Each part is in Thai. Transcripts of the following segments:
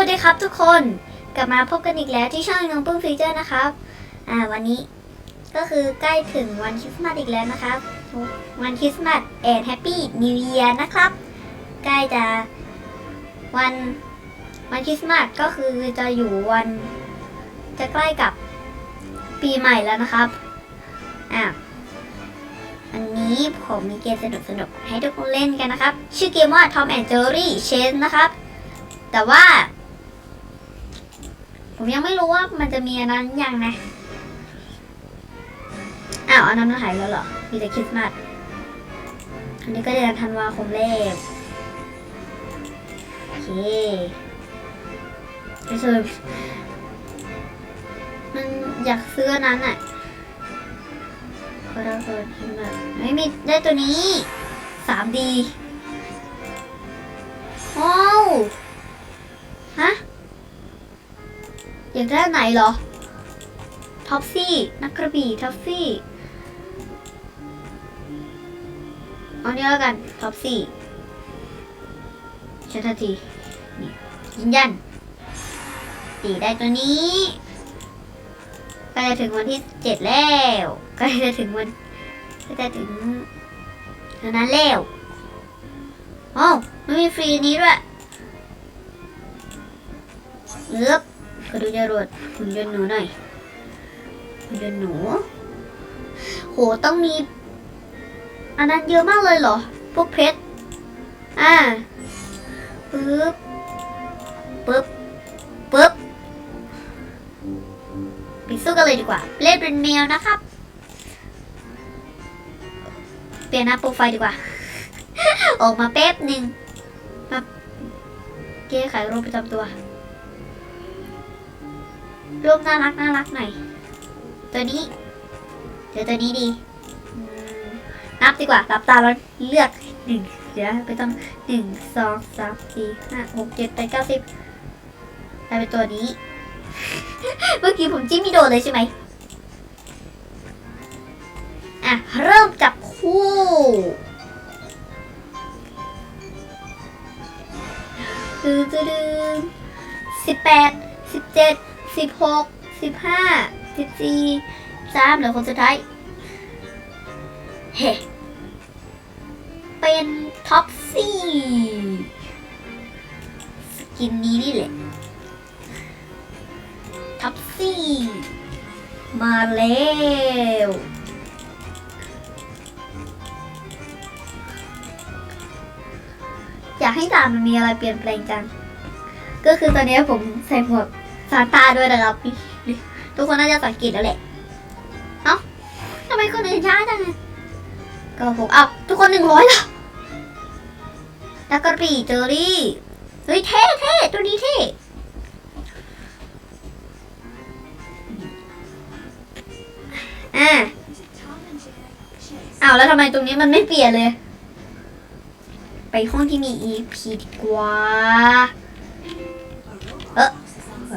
วัสดีครับทุกคนกลับมาพบกันอีกแล้วที่ช่องน้องปุ้งฟีเจอร์นะครับ อ่าวันนี้ก็คือใกล้ถึงวันคริสต์มาสอีกแล้วนะครับ วันคริสต์มาสแอนแฮปปี้นิว e ย r นะครับ ใกล้จะวันวันคริสต์มาสก็คือจะอยู่วัน จะใกล้กับปีใหม่แล้วนะครับอ่าอันนี้ผมมีเกมสนุกๆให้ทุกคนเล่นกันนะครับ ชื่อเกมว่า Tom and Jerry Chase นะครับ แต่ว่า ผมยังไม่รู้ว่ามันจะมีอันนั้นยังนะ อ้าวอันนั้นหายแล้วเหรอ มีแต่คริสต์มาส อันนี้ก็เดือนธันวาคมแรกโอเคไม่ใช่มันอยากซื้อนั้นอะก็ได้เปิดขึ้นมาไม่มีได้ตัวนี้ 3D ว้า อยากได้อันไหนเหรอ ท็อปซี่ นักกระบี่ ท็อปซี่ เอาเนี้ยแล้วกัน ท็อปซี่ชันทันที นี่ยืนยันตีได้ตัวนี้ใกล้จะถึงวันที่เจ็ดแล้วใกล้จะถึงวันใกล้จะถึงวันนั้นแล้วโอ้ไม่มีฟรีนี้ด้วยเลือก ก็ดูจรวดหุ่นยนต์หนูหน่อยหุ่นยนต์หนู โหต้องมี อันนั้นเยอะมากเลยเหรอ พวกเพชร อ่าปึ๊บปึ๊บปึ๊บไปสู้กันเลยดีกว่า เล่นเป็นแมวนะครับ เปลี่ยนหน้าโปรไฟล์ดีกว่า ออกมาแป๊บหนึ่งมาแก้ไขโรคประจำตัว รูปน่ารักน่ารักหน่อย ตัวนี้ เดี๋ยวตัวนี้ดี นับดีกว่ารับตาแล้วเลือกหนึ่งเดี๋ยวไปต้องหนึ่งสองสามสี่ห้าหกเจ็ดแปดเก้าสิบได้เป็นตัวนี้ เมื่อกี้ผมจิ้มไม่โดนเลยใช่ไหมอะ เริ่มจับคู่ตืดตืดสิบแปดสิบเจ็ด สิบหกสิบห้าสิบสี่สามเหลือคนสุดท้าย เฮ้เป็นท็อปสี่สกินนี้นี่แหละ ท็อปสี่มาแล้วอยากให้ด่านมันมีอะไรเปลี่ยนแปลงจังก็คือตอนนี้ผมใส่หมวก ซานต้าด้วยนะครับทุกคนน่าจะสังเกตแล้วแหละเอ้าทำไมคนอื่นช้าจังก็ผมเอ้าทุกคนหนึ่งร้อยแล้วแล้วก็ปีเจอรี่เฮ้ยเท่เท่ตัวนี้เท่อ่าอ้าวแล้วทำไมตรงนี้มันไม่เปลี่ยนเลย ไปห้องที่มี EP ดีกว่า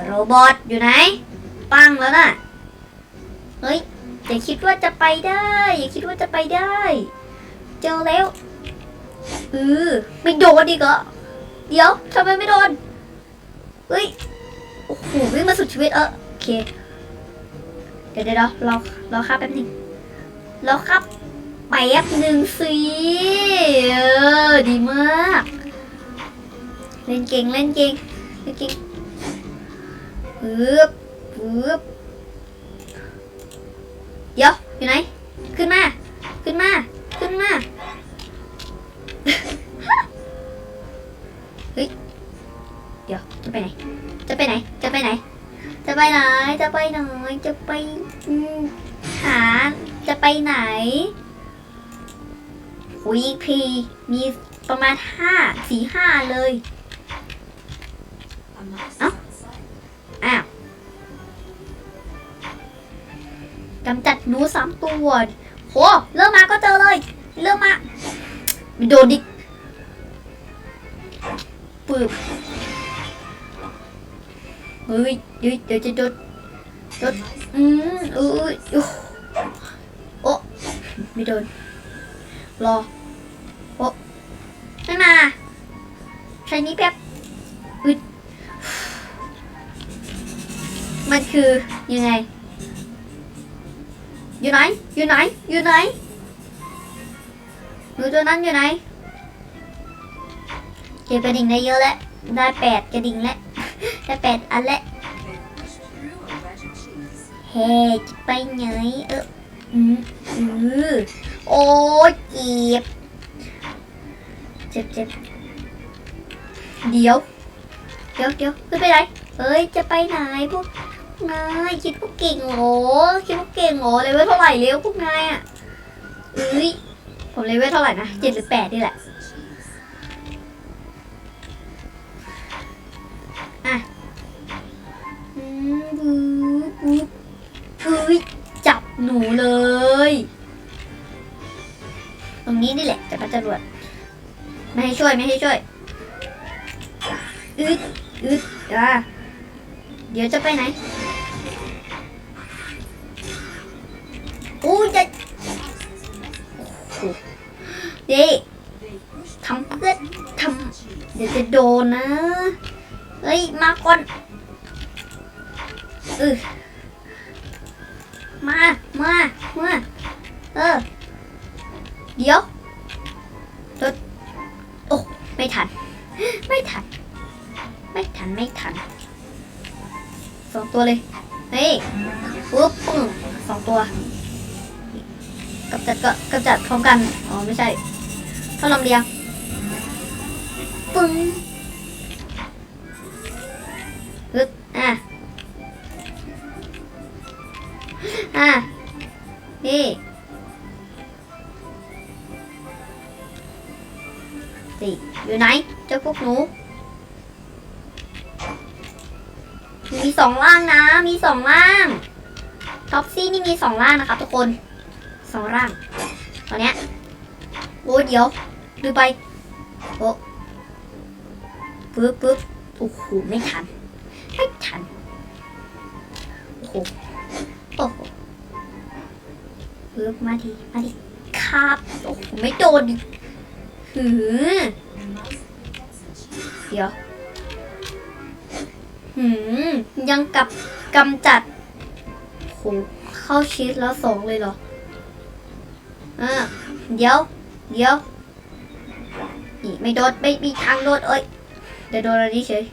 โรบอทอยู่ไหน ปังแล้วน่ะ เฮ้ย อย่าคิดว่าจะไปได้ อย่าคิดว่าจะไปได้ เจอแล้วเออไม่โดนอีกเหรอเดี๋ยวทำไมไม่โดน เฮ้ย โอ้โหวิ่งมาสุดชีวิตเออโอเค เดี๋ยวเดี๋ยวรอรอครับแป๊บนึงรอครับแป๊บหนึ่งสิเออดีมาก เล่นเก่งเล่นเก่งเล่นเก่ง ปึ๊บปึ๊บเดี๋ยวอยู่ไหน ขึ้นมา ขึ้นมา ขึ้นมา เฮ้ย เดี๋ยว จะไปไหน จะไปไหน จะไปไหน จะไปไหน จะไปไหน จะไปหา จะไปไหนวีพีมีประมาณห้าสี่ห้าเลย เอ้า กำจัดหนูสามตัวโหเริ่มมาก็เจอเลย เริ่มมาไม่โดนดิปึ๊บเฮ้ยเดี๋ยวเดี๋ยวจะโดนโดนอืมเอ้ยโอ้โอ้ไม่โดนรอโอ้ไม่มาใช้นี้แป๊บอึดมันคือยังไง อยู่ไหน อยู่ไหน อยู่ไหนหนูตัวนั้นอยู่ไหน เก็บกระดิ่งได้เยอะแล้ว ได้แปดกระดิ่งแล้ว ได้แปดอันแล้วเฮ้จะไปไหนเอออืมอือโอ้เจ็บ เจ็บเจ็บเดี๋ยว เดี๋ยวเดี๋ยวขึ้นไปไหนเอ้ย จะไปไหนพวก นายคิดว่าเก่งโหรอคิดว่าเก่งโหรอเลเวลเท่าไหร่เร็วพวกนายอะเอ้ยผมเลเวลเท่าไหร่นะเจ็ดหรือแปดนี่แหละอะอืมบึ๊บบึ๊บเฮ้ยจับหนูเลย ตรงนี้นี่แหละจับปลาจรวดไม่ให้ช่วยไม่ให้ช่วยอึดอึดอะเดี๋ยวจะไปไหน เด็ทำเพื่อนทำเดี๋ยวจะโดนนะ เฮ้ย มาก่อนเออมา มา มา เออ เดี๋ยวรถโอ้ ไม่ทัน ไม่ทัน ไม่ทัน ไม่ทัน สองตัวเลย เฮ้ยปุ๊บปึ้งสองตัวกำจัดก็กำจัดพร้อมกัน อ๋อ ไม่ใช่ ถ้าลำเลียงปึ้งปึ๊บอะอะนี่สิอยู่ไหนเจ้าพวกหนู มีสองล่างนะ มีสองล่างท็อปซี่นี่มีสองล่างนะครับทุกคนสองล่างตอนเนี้ย โอ้เดี๋ยวดูไปโอ้ปึ๊บปึ๊บโอ้โหไม่ทันไม่ทันโอ้โหโอ้โหปึ๊บมาทีมาทีครับโอ้โหไม่โดนหือเดี๋ยวหืมยังกับกำจัดโหเข้าชีสแล้วสองเลยเหรออ่าเดี๋ยว เดี๋ยวนี่ไม่โดดไม่มีทางโดดเอ้ยเดี๋ยวโดนอะไรนี่เฉย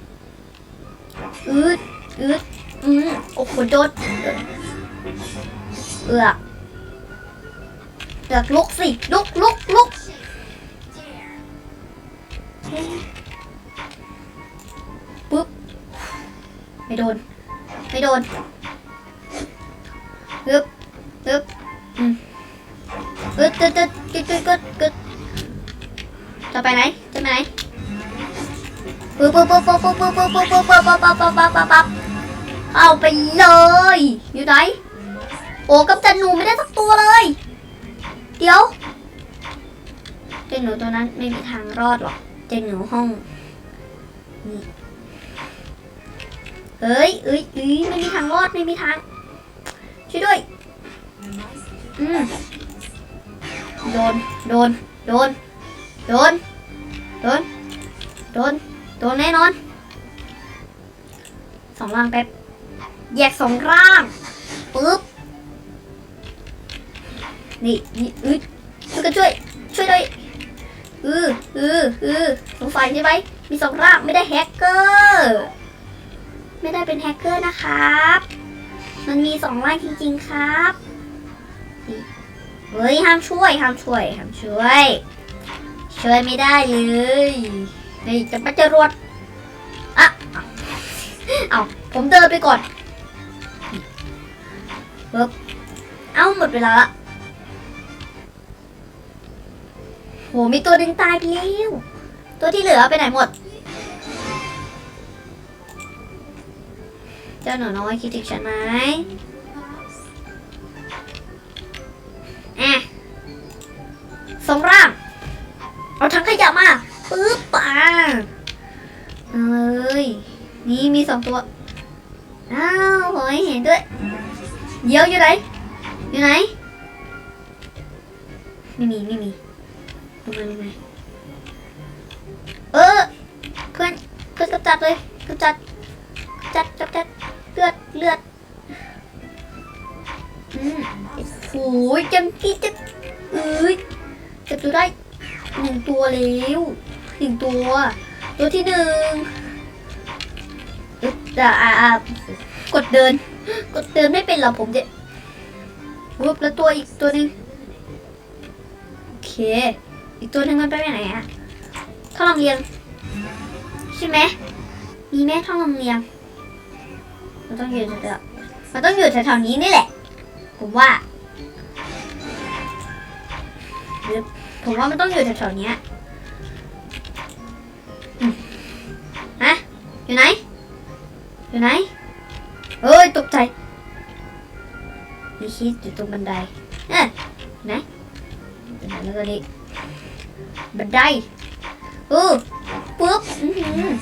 อืดอืดอืมโอ้โหโดดเอือกเอือกลุกสิลุกลุกลุกปุ๊บไม่โดนไม่โดนปึ๊บปึ๊บอืม กึดกึดกึดกึดกึดกึดกึดจะไปไหนจะไปไหนปึ๊บปึ๊บปึ๊บปึ๊บปึ๊บปึ๊บปึ๊บปึ๊บปึ๊บปึ๊บปึ๊บปึ๊บปึ๊บปึ๊บปึ๊บเอาไปเลยอยู่ไหนโอ้กำจัดหนูไม่ได้สักตัวเลย เดี๋ยวเจ้าหนูตัวนั้นไม่มีทางรอดหรอกเจ้าหนูห้องนี่เอ้ยเอ้ยเอ้ยไม่มีทางรอดไม่มีทางช่วยด้วยอืม โดน โดน โดน โดน โดน โดน โดนแน่นอน สองร่างแป๊บ แยกสองร่าง ปึ๊บ นี่นี่อึดช่วยกันช่วย ช่วยด้วยอืออืออือสงสัยใช่ไหม มีสองร่างไม่ได้แฮกเกอร์ ไม่ได้เป็นแฮกเกอร์นะครับ มันมีสองร่างจริงๆครับนี่ เฮ้ยห้ามช่วยห้ามช่วยห้ามช่วย ช่วยไม่ได้เลยนี่จะมาจะรวดอะเอาเอาผมเดินไปก่อนปึ๊บเอ้าหมดเวลาละโหมีตัวดึงตายไปแล้วตัวที่เหลือไปไหนหมด เจ้าหนูน้อยคิดถึงฉันไหม อะสองร่าง เอาทั้งขยะมาปึ๊บป่าเอาเลยนี่มีสองตัว อ้าวขอให้เห็นด้วย เดี๋ยวอยู่ไหน อยู่ไหน ไม่มีไม่มีลงมาลงมาเออเพื่อนเพื่อนกำจัดเลยกำจัดกำจัดกำจัดเลือดเลือดอืม โอ้ยจังที่จะเอ้ยเก็บตัวได้หนึ่งตัวแล้วหนึ่งตัว ตัวที่หนึ่งอึ๊บอ่าอ่ากดเดิน กดเดินไม่เป็นหรอผมเนี่ยวุบแล้วตัวอีกตัวหนึ่งโอเค อีกตัวหนึ่งมันไปไหนอะท่องลำเลียงใช่ไหมมีแม่ท่องลำเลียง มันต้องอยู่แถวมันต้องอยู่แถวๆนี้นี่แหละ ผมว่า ผมว่ามันต้องอยู่แถวๆเนี้ยฮะอยู่ไหน อยู่ไหนเฮ้ยตกใจมีชีสอยู่ตรงบันไดเอ๊ะไหนบันไดแล้วก็นี่บันไดเออปุ๊บอือหือ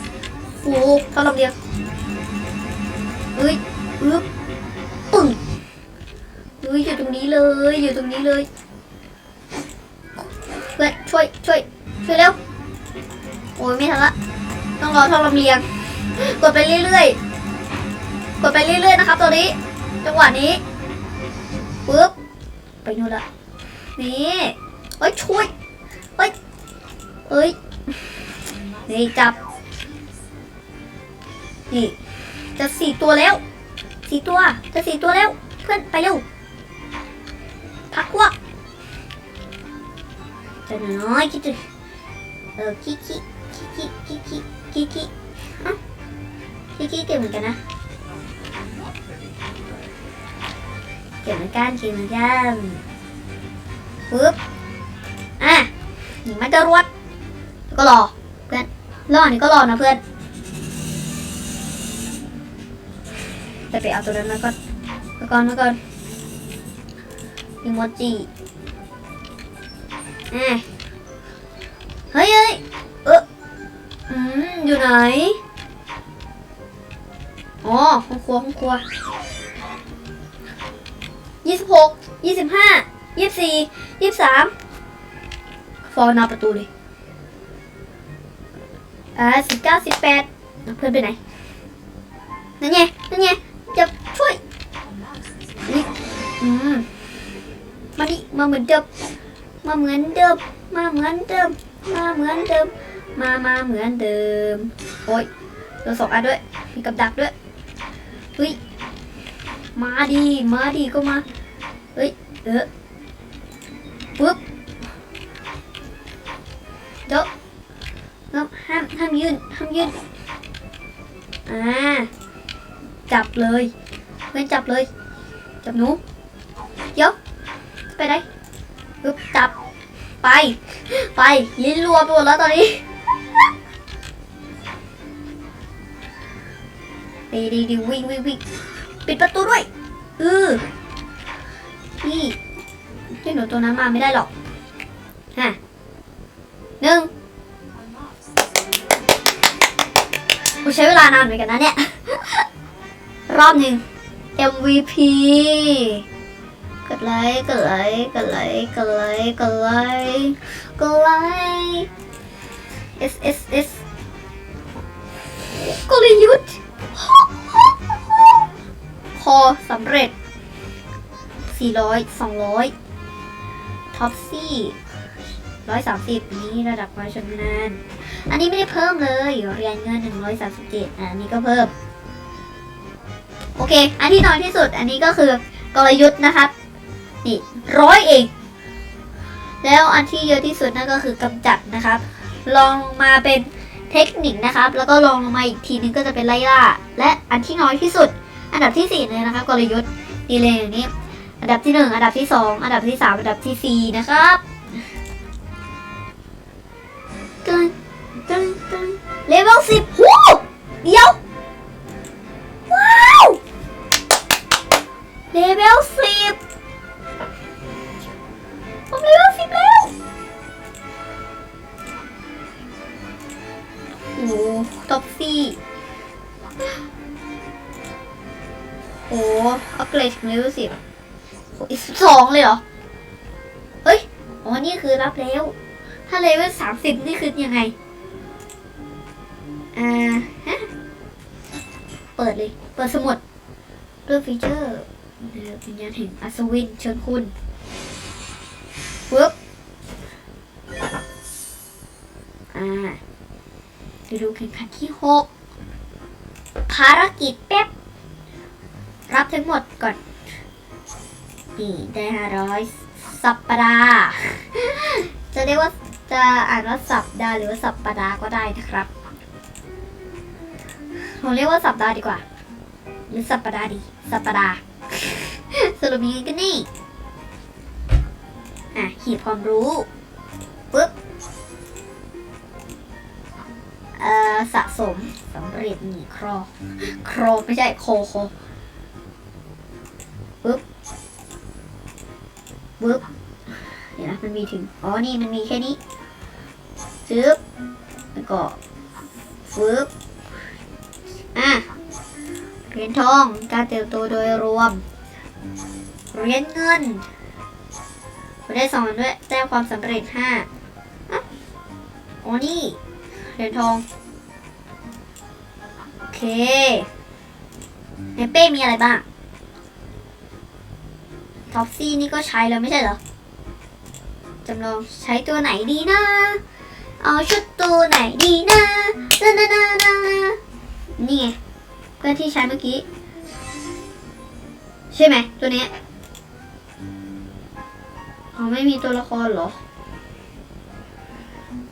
โอ้เข้าลำเลียงเอ้ยปึ๊บปึ้งเอ้ยอยู่ตรงนี้เลย อยู่ตรงนี้เลย เพื่อนช่วยช่วยช่วยเร็วโอ้ยไม่ทันละต้องรอท่อลำเลียง กดไปเรื่อยๆกดไปเรื่อยๆนะครับ ตัวนี้ จังหวะนี้ปึ๊บไปนู่นละนี่เฮ้ยช่วยเฮ้ยเฮ้ยนี่จับนี่จะสี่ตัวแล้วสี่ตัวจะสี่ตัวแล้ว เพื่อนไปเร็วพักพวก จะน้อยคิดดูเออคิคิคิคิคิคิคิคิฮะคิคิเก่งเหมือนกันนะเก่งเหมือนกันเก่งเหมือนกันปึ๊บอะนี่มันจะรวดก็รอเพื่อนรอนี่ก็รอนะเพื่อนไปไปเอาตัวนั้นมาก่อนมาก่อนมาก่อนอีโมจิ อะเฮ้ยเฮ้ยเอออืมอยู่ไหนอ๋อห้องครัวห้องครัวยี่สิบหกยี่สิบห้ายี่สิบสี่ยี่สิบสามฟองนาประตูเลยอ่าสิบเก้าสิบแปดเพื่อนไปไหนนั่นไงนั่นไงจะช่วยอืมมาดิมาเหมือนเดิม มาเหมือนเดิม มาเหมือนเดิม มาเหมือนเดิม มามาเหมือนเดิม โอ้ยตัวสองอันด้วย มีกับดักด้วยเฮ้ย มาดีมาดีก็มา เฮ้ย เออปึ๊บเดี๋ยวเดี๋ยวห้ามห้ามยืนห้ามยืนอ่า จับเลย เพื่อนจับเลย จับหนูเดี๋ยวไปไห ปึ๊บจับ ไป ไป ลิ้นรัวไปหมดแล้วตอนนี้ดีดีดีวิ่งวิ่งวิ่งปิดประตูด้วยเออนี่เจ้าหนูตัวนั้นมาไม่ได้หรอกฮะหนึ่งกูใช้เวลานานเหมือนกันนะเนี่ย รอบหนึ่ง MVP ไลค์กดไลค์กดไลค์กดไลค์กดไลค์กดไลค์ S S S กลยุทธ์พอสำเร็จ 400 200 ท็อปซี่130 นี้ระดับความชำนาญอันนี้ไม่ได้เพิ่มเลยเรียนเงิน 137อะอันนี้ก็เพิ่ม โอเค อันที่น้อยที่สุด อันนี้ก็คือกลยุทธ์นะครับ นี่ร้อยเอง แล้วอันที่เยอะที่สุดนั่นก็คือกำจัดนะครับ ลองมาเป็นเทคนิคนะครับ แล้วก็ลองลงมาอีกทีนึงก็จะเป็นไล่ล่า และอันที่น้อยที่สุด อันดับที่สี่เลยนะครับกลยุทธ์ดีเลยอย่างนี้ อันดับที่หนึ่งอันดับที่สองอันดับที่สามอันดับที่สี่นะครับตึ้งตึ้งตึ้งเลเวลสิบหูเดี๋ยว แล้ว ถ้าเลเวลสามสิบนี่คือยังไง อ่าฮะ เปิดเลย เปิดสมุดเลือฟีเจอร์เลือกวิญญาณแห่งอัศวินเชิญคุณปึ๊บอ่าไปดูแข่งขันที่หกภารกิจแป๊บ รับทั้งหมดก่อน นี่ได้ห้าร้อย สัปปดาห์จะเรียกว่าจะอ่านว่าสัปดาห์หรือว่าสัปปดาห์ก็ได้นะครับผมเรียกว่าสัปดาห์ดีกว่า หรือสัปดาห์ดี สัปดาห์สรุปยังไงกันนี่อะหีบความรู้ปึ๊บเอ่อสะสมสำเร็จหนีครอ ครอไม่ใช่โคโค ปึ๊บเดี๋ยวนะมันมีถึง อ๋อ นี่มันมีแค่นี้จึ๊บแล้วก็ฟึบอะเหรียญทองการเติบโตโดยรวม เหรียญเงินได้สองอันด้วยแต้มความสำเร็จห้าอะอ๋อนี่เหรียญทอง โอเค ในเป้มีอะไรบ้าง ท็อปซี่นี่ก็ใช้แล้วไม่ใช่เหรอ จำลองใช้ตัวไหนดีนะ เอาชุดตัวไหนดีนะนะนะนะนะนี่ไงเพื่อนที่ใช้เมื่อกี้ ใช่ไหมตัวนี้เขาไม่มีตัวละครเหรอ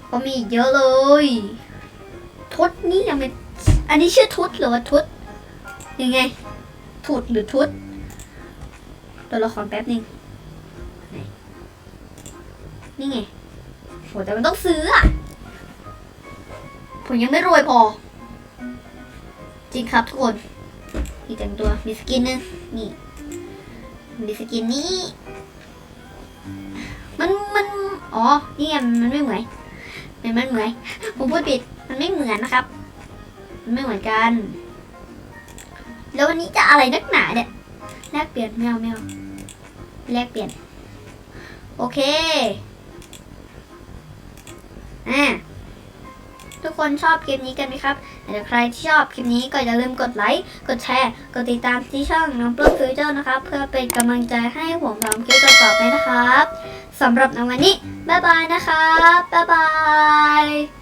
เขามีเยอะเลย ทุดนี่ยังเป็นอันนี้ชื่อทุดหรือว่าทุดยังไง ทุดหรือทุด ตัวละครแป๊บหนึงนี่ไงโหแต่มันต้องซื้ออะ ผมยังไม่รวยพอ จริงครับทุกคนมีแต่งตัว มีสกินนึงนี่ มีสกินนี้ มันมัน อ๋อ นี่ไง มันไม่เหมือนมันไมันเหมือนผมพูดผิด มันไม่เหมือนนะครับ มันไม่เหมือนกัน แล้ววันนี้จะอะไรนักหนาเนี่ย แลกเปลี่ยนไม่เอาไม่เอาแลกเปลี่ยน โอเคอ่าทุกคนชอบคลิปนี้กันไหมครับถ้าใครที่ชอบคลิปนี้ก็อย่าลืมกดไลค์ กดแชร์ กดติดตามที่ช่องน้องปลื้มฟิวเจอร์นะครับ เพื่อเป็นกำลังใจให้ผมทำคลิปต่อไปนะครับสำหรับในวันนี้ บ๊ายบายนะครับ บ๊ายบาย